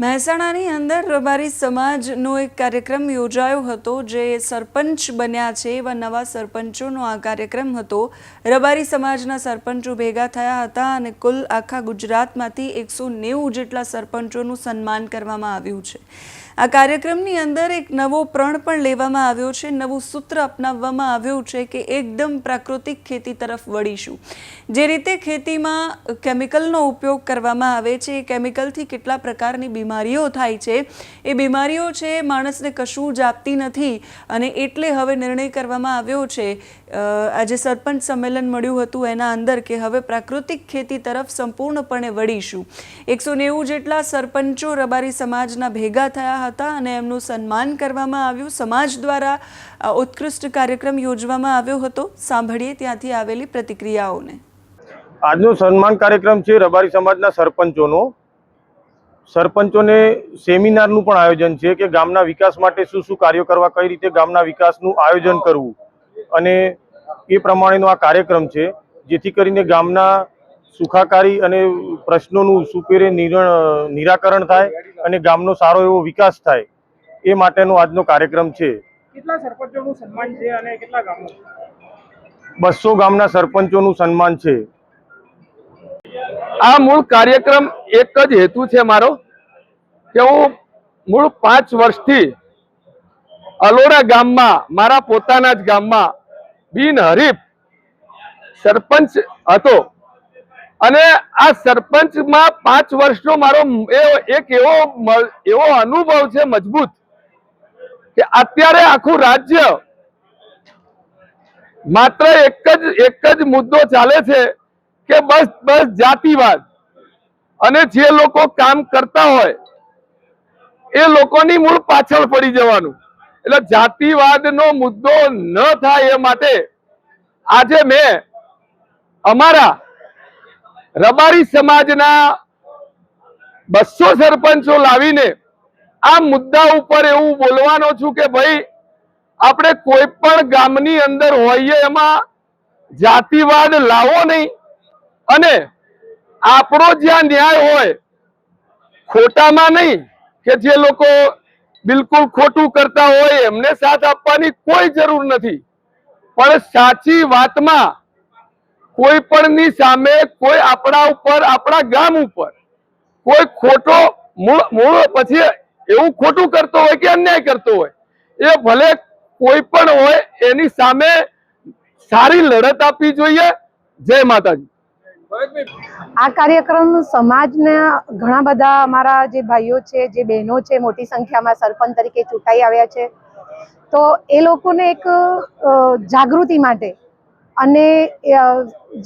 મહેસાણાની અંદર રબારી સમાજનો એક કાર્યક્રમ યોજાયો હતો જે સરપંચ બન્યા છે એવા નવા સરપંચોનો આ કાર્યક્રમ હતો. રબારી સમાજના સરપંચો ભેગા થયા હતા અને કુલ આખા ગુજરાતમાંથી એકસો જેટલા સરપંચોનું સન્માન કરવામાં આવ્યું છે. આ કાર્યક્રમની અંદર એક નવો પ્રણ પણ લેવામાં આવ્યો છે, નવું સૂત્ર અપનાવવામાં આવ્યું છે કે એકદમ પ્રાકૃતિક ખેતી તરફ વળીશું. જે રીતે ખેતીમાં કેમિકલનો ઉપયોગ કરવામાં આવે છે, એ કેમિકલથી કેટલા પ્રકારની બીમારીઓ થાય છે, એ બીમારીઓ છે માણસને કશું જ આપતી નથી અને એટલે હવે નિર્ણય કરવામાં આવ્યો છે. આજે સરપંચ સંમેલન મળ્યું હતું એના અંદર કે હવે પ્રાકૃતિક ખેતી તરફ સંપૂર્ણપણે વળીશું. એકસો નેવું જેટલા સરપંચો રબારી સમાજના ભેગા થયા હતા અને એમનું સન્માન કરવામાં આવ્યું. સમાજ દ્વારા ઉત્કૃષ્ટ કાર્યક્રમ યોજવામાં આવ્યો હતો. સાંભળીએ ત્યાંથી આવેલી પ્રતિક્રિયાઓને. આજનો સન્માન કાર્યક્રમ છે રબારી સમાજના સરપંચોનો. સરપંચોને સેમિનારનું પણ આયોજન છે કે ગામના વિકાસ માટે શું શું કાર્યો કરવા, કઈ રીતે ગામના વિકાસનું આયોજન કરવું. અને એ પ્રમાણેનો આ કાર્યક્રમ છે, જેથી કરીને ગામના સુખાકારી અને પ્રશ્નોનું સુપેરે નિરાકરણ થાય અને ગામનો સારો એવો વિકાસ થાય એ માટેનો આજનો કાર્યક્રમ છે. કેટલા સરપંચોનું સન્માન છે અને કેટલા ગામો બસો ગામના સરપંચોનું સન્માન છે. આ મૂળ કાર્યક્રમ એક જ હેતુ છે મારો કે હું મૂળ પાંચ વર્ષથી અલોડા ગામમાં મારા પોતાના જ ગામમાં બિનહરીફ સરપંચ હતો. અને આ સરપંચમાં પાંચ વર્ષનો મારો એક એવો એવો અનુભવ છે મજબૂત કે અત્યારે આખું રાજ્ય માત્ર એક જ એક જ મુદ્દો ચાલે છે કે બસ બસ જાતિવાદ. અને જે લોકો કામ કરતા હોય, એ લોકોની મૂળ પાછળ પડી જવાનું. એટલે જાતિવાદનો મુદ્દો ન થાય એ માટે આજે મેં અમારા રબારી સમાજના બસો સરપંચો લાવીને આ મુદ્દા ઉપર એવું બોલવાનો છું કે ભાઈ, આપણે કોઈ પણ ગામની અંદર હોઈએ એમાં જાતિવાદ લાવો નહીં. અને આપણો જ્યાં ન્યાય હોય, ખોટામાં નહીં કે જે લોકો બિલકુલ ખોટું કરતા હોય, એમને સાથ આપવાની કોઈ જરૂર નથી. પણ સાચી વાતમાં કોઈ પણની સામે કોઈ આપણા ઉપર, આપણા ગામ ઉપર કોઈ ખોટો મૂળ મૂળ પછી એવું ખોટું કરતો હોય કે અન્યાય કરતો હોય, એ ભલે કોઈ પણ હોય એની સામે સારી લડત આપવી જોઈએ. જય માતાજી. આ કાર્યક્રમ સમાજના ઘણા બધા અમારા જે ભાઈઓ છે, જે બહેનો છે, મોટી સંખ્યામાં સરપંચ તરીકે ચૂંટાઈ આવ્યા છે. તો એ લોકોને એક જાગૃતિ માટે અને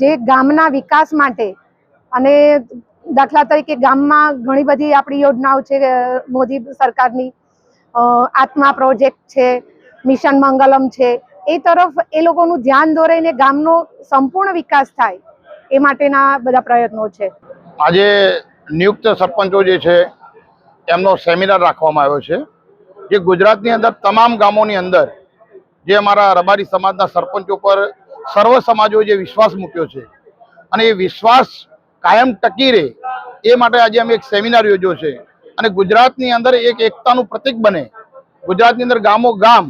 જે ગામના વિકાસ માટે, અને દાખલા તરીકે ગામમાં ઘણી બધી આપણી યોજનાઓ છે મોદી સરકારની આત્મા પ્રોજેક્ટ છે, મિશન મંગલમ છે, એ તરફ એ લોકોનું ધ્યાન દોરાઈને ગામનો સંપૂર્ણ વિકાસ થાય, એ માટેના બધા પ્રયત્નો છે. આજે નિયુક્ત સરપંચો જે છે, એમનો સેમિનાર રાખવામાં આવ્યો છે, જે ગુજરાતની અંદર તમામ ગામોની અંદર, જે અમારા રબારી સમાજના સરપંચો પર સર્વ સમાજોએ જે વિશ્વાસ મૂક્યો છે અને એ વિશ્વાસ કાયમ ટકી રહે, એ માટે આજે અમે એક સેમિનાર યોજ્યો છે. અને ગુજરાતની અંદર એક એકતાનું પ્રતીક બને. ગુજરાતની અંદર ગામો ગામ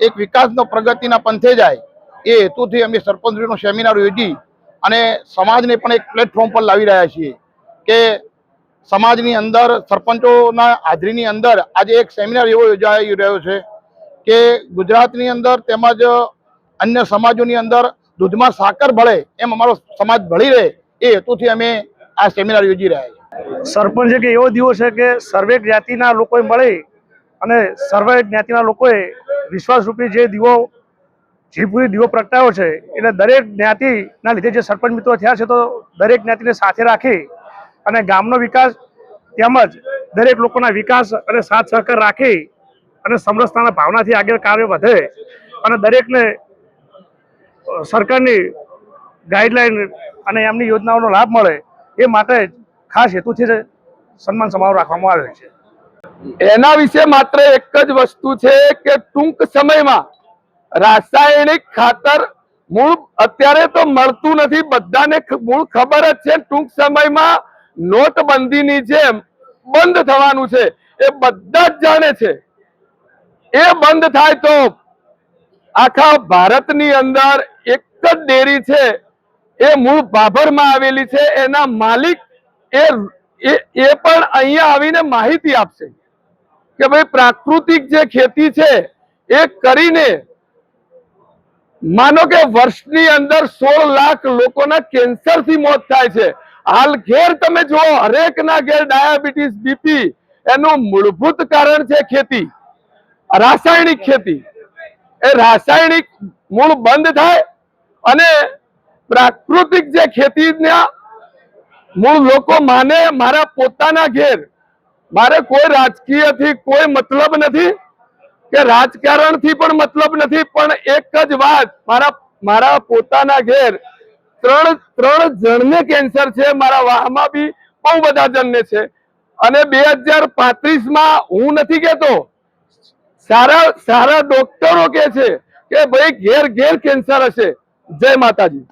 એક વિકાસનો પ્રગતિના પંથે જાય, એ હેતુથી અમે સરપંચનો સેમિનાર યોજી અને સમાજને પણ એક પ્લેટફોર્મ પર લાવી રહ્યા છીએ કે સમાજની અંદર, સરપંચોના હાજરીની અંદર આજે એક સેમિનાર એવો યોજાઈ રહ્યો છે કે ગુજરાતની અંદર તેમજ અન્ય સમાજોની અંદર દૂધમાં સાકર ભળે, એમ અમારો સમાજ ભળી રહે, એ હેતુથી અમે આ સેમિનાર યોજી રહ્યા છીએ. સરપંચ એક એવો દીવો છે કે સર્વે જ્ઞાતિના લોકોએ મળી અને સર્વે જ્ઞાતિના લોકોએ વિશ્વાસરૂપી જે દીવો જીભુરી દીવો પ્રગટાયો છે, એટલે દરેક જ્ઞાતિના લીધે જે સરપંચ મિત્રો થયા છે તો દરેક જ્ઞાતિને સાથે રાખી અને ગામનો વિકાસ તેમજ દરેક લોકોના વિકાસ અને સાથ સહકાર રાખી અને સમરસતાના ભાવનાથી આગળ કાર્ય વધે અને દરેકને સરકારની ગાઈડલાઈન અને એમની યોજનાઓનો લાભ મળે એ માટે ખાસ હેતુથી સન્માન સમારોહ રાખવામાં આવે છે. એના વિશે માત્ર એક જ વસ્તુ છે કે ટૂંક સમયમાં રાસાયણિક ખાતર મૂળ અત્યારે તો મળતું નથી. બધાને મૂળ ખબર જ છે. ટૂંક સમયમાં નોટબંધીની જેમ બંધ થવાનું છે. એ બધા જ જાણે છે. એ બંધ થાય તો આખા ભારતની અંદર એક જ ડેરી છે. એ મૂળ ભાભરમાં આવેલી છે. એના માલિક એ એ પણ અહીંયા આવીને માહિતી આપશે કે ભાઈ પ્રાકૃતિક જે ખેતી છે એ કરીને માનો કે વર્ષની અંદર સોળ લાખ લોકોના કેન્સરથી મોત થાય છે. હાલ ઘેર તમે જુઓ, હરેકના ઘેર ડાયાબિટીસ, બીપી એનું મૂળભૂત કારણ છે ખેતી. રાસાયણિક ખેતી. એ રાસાયણિક મૂળ બંધ થાય અને પ્રાકૃતિક જે ખેતીના મૂળ લોકો માને મારા પોતાના ઘેર, મારે કોઈ રાજકીયથી કોઈ મતલબ નથી કે રાજકારણથી પણ મતલબ નથી, પણ એક જ વાત, મારા મારા પોતાના ઘેર ત્રણ ત્રણ જણને કેન્સર છે, મારા વાહમાં બી બહુ બધા જણને છે. અને બે હજાર પાંત્રીસમાં હું નથી કેતો સારા સારા ડોક્ટરો કે છે કે ભાઈ ઘેર ઘેર કેન્સર હશે. જય માતાજી.